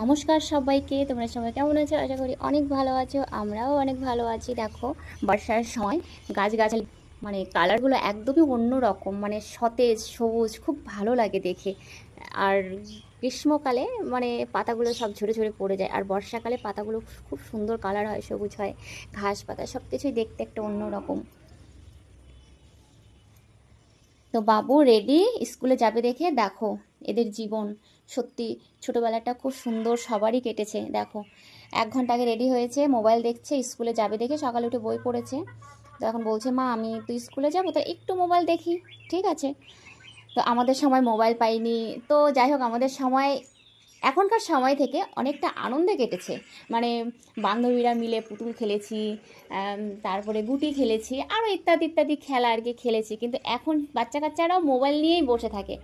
নমস্কার সবাইকে, তোমরা সবাই কেমন আছো? আশা করি অনেক ভালো আছো, আমরাও অনেক ভালো আছি। দেখো, বর্ষার সময় গাছগাছালি মানে কালারগুলো একদমই অন্য রকম মানে সতেজ, সবুজ, খুব ভালো লাগে দেখে। আর গ্রীষ্মকালে মানে পাতাগুলো সব ঝরে ঝরে পড়ে যায়, আর বর্ষাকালে পাতাগুলো খুব সুন্দর কালার হয়, সবুজ হয়, ঘাস পাতা সব কিছুই দেখতে একটা অন্য রকম তো বাবু রেডি স্কুলে যাবে দেখে দেখো এদের জীবন। সত্যি, ছোটোবেলাটা খুব সুন্দর, সবারই কেটেছে, দেখো। এক ঘণ্টা আগে রেডি হয়েছে মোবাইল দেখছে, স্কুলে যাবে দেখে সকালে উঠে বই পড়েছে। তো এখন বলছে, মা, আমি তো স্কুলে যাব তো একটু মোবাইল দেখি। ঠিক আছে। তো আমাদের সময় মোবাইল পাইনি। তো যাই হোক, আমাদের সময় এখনকার সময় থেকে অনেকটা আনন্দে কেটেছে। মানে বান্ধবীরা মিলে পুতুল খেলেছি তারপরে গুটি খেলেছি আরও ইত্যাদি ইত্যাদি খেলা আর কি খেলেছি। কিন্তু এখন বাচ্চা কাচ্চারাও মোবাইল নিয়েই বসে থাকে।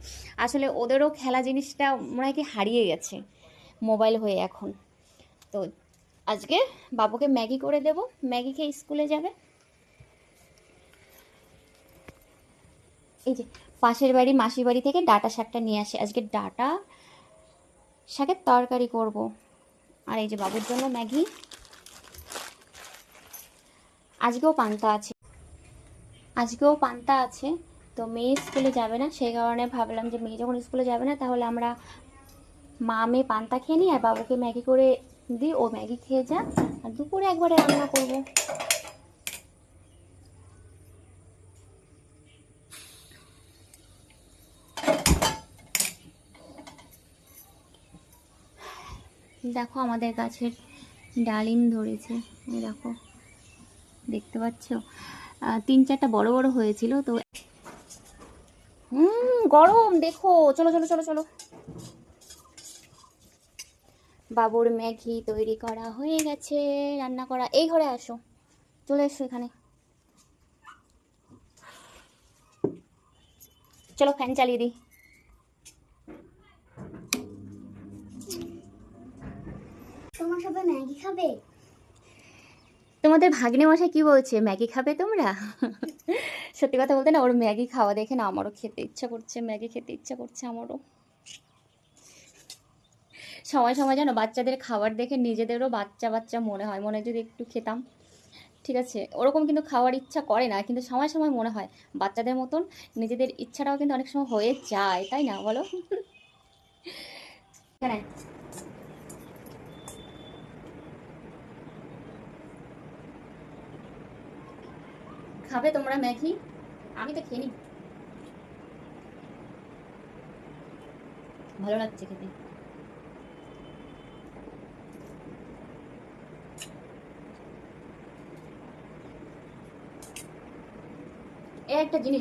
আসলে ওদেরও খেলা জিনিসটা মনে হয় কি হারিয়ে গেছে মোবাইল হয়ে এখন। তো আজকে বাবুকে ম্যাগি করে দেব। ম্যাগি খেয়ে স্কুলে যাবে। এই যে পাশের বাড়ি মাসির বাড়ি থেকে ডাটা শাকটা নিয়ে আসে। আজকে ডাটা শাকের তরকারি করব। আর এই যে বাবুর জন্য ম্যাগি। আজকেও পান্তা আছে। আজকেও পান্তা আছে। তো মেয়ে স্কুলে যাবে না, সেই কারণে ভাবলাম যে মেয়ে যখন স্কুলে যাবে না, তাহলে আমরা মা মেয়ে পান্তা খেয়ে নিই আর বাবুকে ম্যাগি করে দিই, ও ম্যাগি খেয়ে যা আর দুপুরে একবারে রান্না করব। দেখো আমাদের গাছের ডালিম ধরেছে। এই দেখো, দেখতে পাচ্ছ? তিন চারটা বড় বড় হয়েছিল, তো হুম, গরম, দেখো। চলো চলো চলো চলো। বাবুর ম্যাগি তৈরি করা হয়ে গেছে, রান্না করা। এই ঘরে আসো, চলে এসো এখানে। চলো, ফ্যান চালিয়ে দিই। তোমার সবাই ম্যাগি খাবে? তোমাদের ভাগ্নে মশাই কি বলছে? ম্যাগি খাবে তোমরা? সত্যি কথা বলতে না ওর ম্যাগি খাওয়া দেখে না আমারও খেতে ইচ্ছা করছে ম্যাগি খেতে ইচ্ছা করছে আমারও। সময় সময় যেন বাচ্চাদের খাবার দেখে নিজেদেরও বাচ্চা বাচ্চা মনে হয় মনে যদি একটু খেতাম। ঠিক আছে ওরকম কিন্তু খাওয়ার ইচ্ছা করে না কিন্তু সময় সময় মনে হয়। বাচ্চাদের মতন নিজেদের ইচ্ছাটাও কিন্তু অনেক সময় হয়ে যায় তাই না বলো? খাবে তোমরা ম্যাগি? আমি তো খেয়ে নি। ভালো লাগছে খেতে। একটা জিনিস